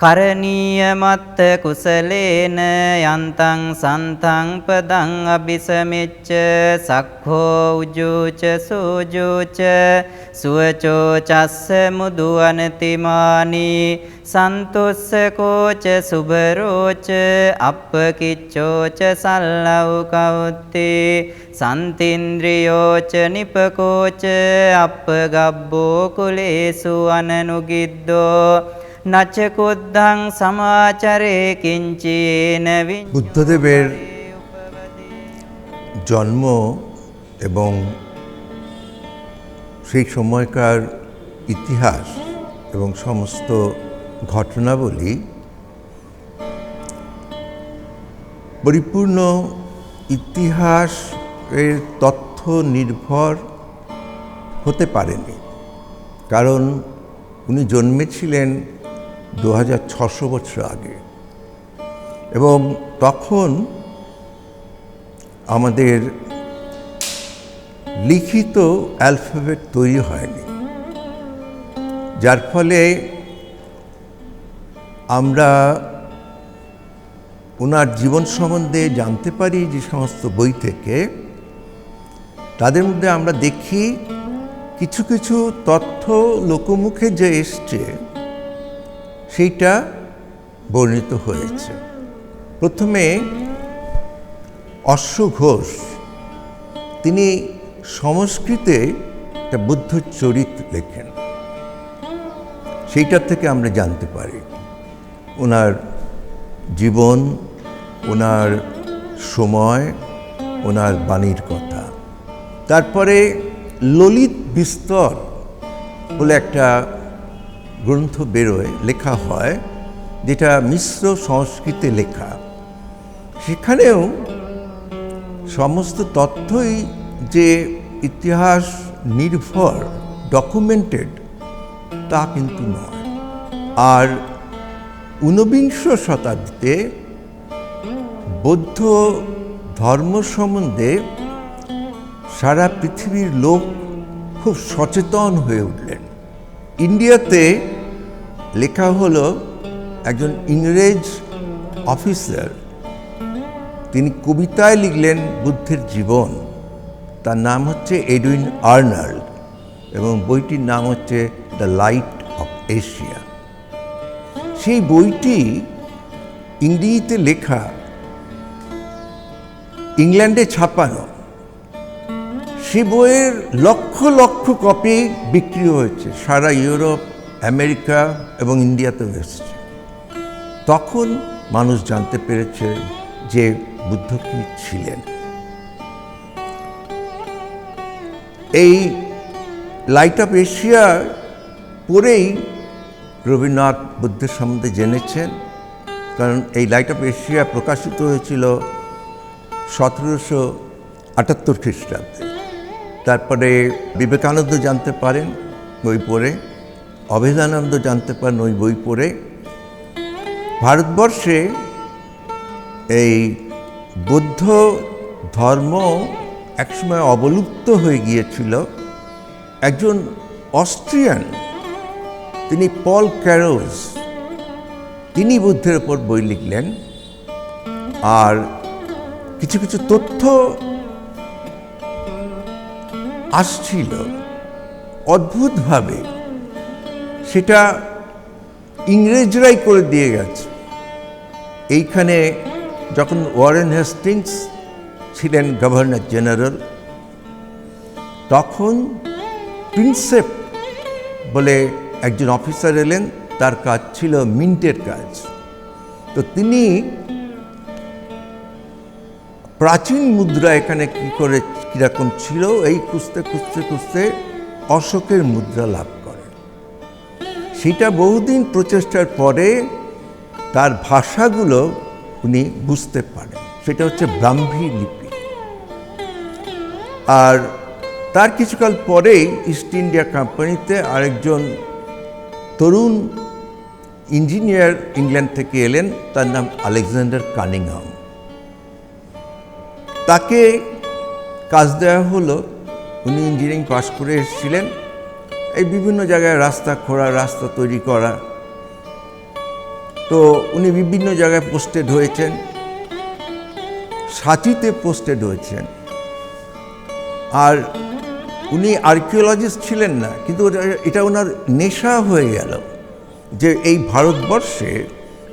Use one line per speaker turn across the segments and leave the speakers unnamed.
කරණීය මත්ත කුසලේන යන්තං සන්තං පදං අபிසමෙච්ච සක්ඛෝ උජුච සූජුච සුවචෝ චස්ස මුදු අනතිමානි සන්තුස්ස කෝච සුබරෝච අප්පකිච්චෝච සල්ලව් කවුත්තේ සන්තින්ද්‍රියෝච නිපකෝච අප්පගබ්බෝ කුලේසු අනනුගිද්දෝ না সমাচারে কিঞ্চিন
বুদ্ধদেবের জন্ম এবং সেই সময়কার ইতিহাস এবং সমস্ত ঘটনাবলী পরিপূর্ণ ইতিহাস এর তথ্য নির্ভর হতে পারেনি। কারণ উনি জন্মেছিলেন দু হাজার ছশো বছর আগে। এবং তখন আমাদের লিখিত অ্যালফাবেট তৈরি হয়নি। যার ফলে আমরা ওনার জীবন সম্বন্ধে জানতে পারি যে সমস্ত বই থেকে। তাদের মধ্যে আমরা দেখি কিছু কিছু তথ্য লোকমুখে যে এসছে। সেইটা বর্ণিত হয়েছে। প্রথমে অশ্ব ঘোষ তিনি সংস্কৃতে একটা বুদ্ধ চরিত লেখেন। সেইটার থেকে আমরা জানতে পারি, ওনার জীবন, ওনার সময়, ওনার বাণীর কথা। তারপরে ললিত বিস্তর বলে একটা গ্রন্থ বেরোয়, লেখা হয়, যেটা মিশ্র সংস্কৃতে লেখা। সেখানেও সমস্ত তথ্যই যে ইতিহাস নির্ভর ডকুমেন্টেড তা কিন্তু নয়। আর ঊনবিংশ শতাব্দীতে বৌদ্ধ ধর্ম সম্বন্ধে সারা পৃথিবীর লোক খুব সচেতন হয়ে উঠলেন। ইন্ডিয়াতে লেখা হলো একজন ইংরেজ অফিসার। তিনি কবিতায় লিখলেন বুদ্ধের জীবন। তার নাম হচ্ছে এডুইন আর্নাল্ড এবং বইটির নাম হচ্ছে দ্য লাইট অফ এশিয়া। সেই বইটি ইংরেজিতে লেখা, ইংল্যান্ডে ছাপানো। সে বইয়ের লক্ষ লক্ষ কপি বিক্রি হয়েছে। সারা ইউরোপ, আমেরিকা এবং ইন্ডিয়াতেও এসেছে। তখন মানুষ জানতে পেরেছে যে বুদ্ধ কি ছিলেন। এই লাইট অফ এশিয়া পড়েই রবীন্দ্রনাথ বুদ্ধের সম্বন্ধে জেনেছেন, কারণ এই লাইট অফ এশিয়া প্রকাশিত হয়েছিল সতেরোশো আটাত্তর খ্রিস্টাব্দে। তারপরে বিবেকানন্দ জানতে পারেন বই পড়ে অভেদানন্দ জানতে পারেন ওই বই পড়ে। ভারতবর্ষে এই বৌদ্ধ ধর্ম একসময় অবলুপ্ত হয়ে গিয়েছিল। একজন অস্ট্রিয়ান, তিনি পল ক্যারোজ তিনি বুদ্ধের ওপর বই লিখলেন। আর কিছু কিছু তথ্য আসছিল অদ্ভুতভাবে। সেটা ইংরেজরাই করে দিয়ে গেছে। এইখানে যখন ওয়ারেন হেস্টিংস ছিলেন গভর্নর জেনারেল, তখন প্রিন্সেপ বলে একজন অফিসার এলেন, তার কাজ ছিল মিন্টের কাজ। তো তিনি প্রাচীন মুদ্রা এখানে কি করে, কীরকম ছিল? এই খুঁজতে খুঁজতে খুঁজতে অশোকের মুদ্রা লাভ করে। সেটা বহুদিন প্রচেষ্টার পরে তার ভাষাগুলো উনি বুঝতে পারেন। সেটা হচ্ছে ব্রাহ্মী লিপি। আর তার কিছুকাল পরেই ইস্ট ইন্ডিয়া কোম্পানিতে আরেকজন তরুণ ইঞ্জিনিয়ার ইংল্যান্ড থেকে এলেন, তার নাম আলেকজান্ডার কানিংহাম। তাকে কাজ দেওয়া হলো। উনি ইঞ্জিনিয়ারিং পাস করে এসেছিলেন। এই বিভিন্ন জায়গায় রাস্তা খোঁড়া, রাস্তা তৈরি করা। তো উনি বিভিন্ন জায়গায় পোস্টেড হয়েছেন। সাঁচিতে পোস্টেড হয়েছেন। আর উনি আর্কিওলজিস্ট ছিলেন না, কিন্তু এটা ওনার নেশা হয়ে গেল যে এই ভারতবর্ষে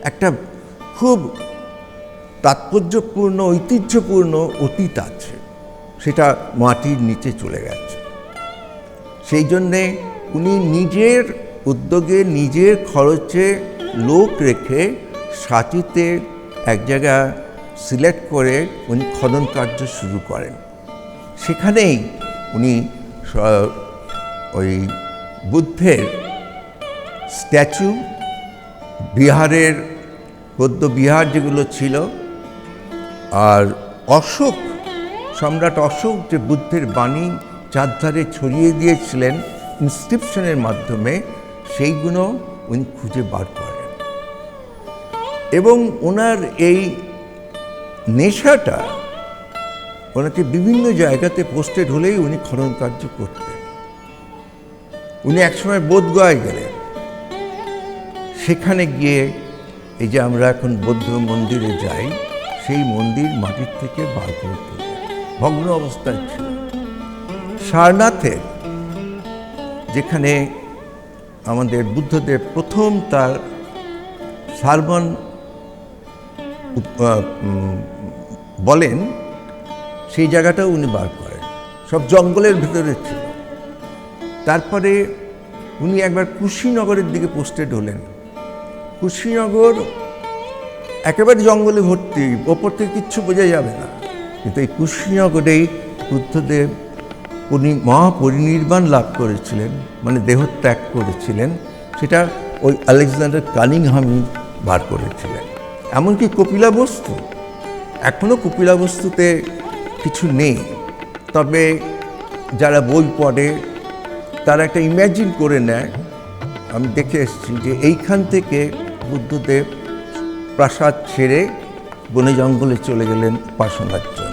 একটা খুব তাৎপর্যপূর্ণ, ঐতিহ্যপূর্ণ অতীত আছে। সেটা মাটির নিচে চলে গেছে। সেই জন্যে উনি নিজের উদ্যোগে, নিজের খরচে লোক রেখে সাঁচিতে এক জায়গা সিলেক্ট করে উনি খনন কার্য শুরু করেন। সেখানেই উনি ওই বুদ্ধের স্ট্যাচু, বিহারের বৌদ্ধ বিহার যেগুলো ছিল আর অশোক, সম্রাট অশোক যে বুদ্ধের বাণী চারধারে ছড়িয়ে দিয়েছিলেন ইনস্ক্রিপশনের মাধ্যমে, সেইগুলো উনি খুঁজে বার করেন। এবং ওনার এই নেশাটা ওনাকে বিভিন্ন জায়গাতে পোস্টেড হলেই উনি খনন কার্য করতেন। উনি একসময় বোধগয়ায় গেলেন। সেখানে গিয়ে এই যে আমরা এখন বৌদ্ধ মন্দিরে যাই সেই মন্দির মাটির থেকে বার করে ভগ্ন অবস্থায় ছিল। সারনাথের, যেখানে আমাদের বুদ্ধদেব প্রথম তার সার্বন বলেন, সেই জায়গাটাও উনি বার করেন। সব জঙ্গলের ভিতরে ছিল। তারপরে উনি একবার কুশীনগরের দিকে পোস্টেড হলেন। কুশীনগর একেবারে জঙ্গলে ভর্তি, ওপর থেকে কিচ্ছু বোঝা যাবে না। কিন্তু এই কুশীনগরেই বুদ্ধদেব উনি মহাপরিনির্বাণ লাভ করেছিলেন মানে দেহত্যাগ করেছিলেন, সেটা ওই আলেকজান্ডার কানিংহামই বার করেছিলেন। এমনকি কপিলাবস্তু এখনও কপিলাবস্তুতে কিছু নেই। তবে যারা বই পড়ে, তারা একটা ইম্যাজিন করে নেয়। আমি দেখে এসেছি যে এইখান থেকে বুদ্ধদেব প্রাসাদ ছেড়ে বনে জঙ্গলে চলে গেলেন উপাসনার জন্য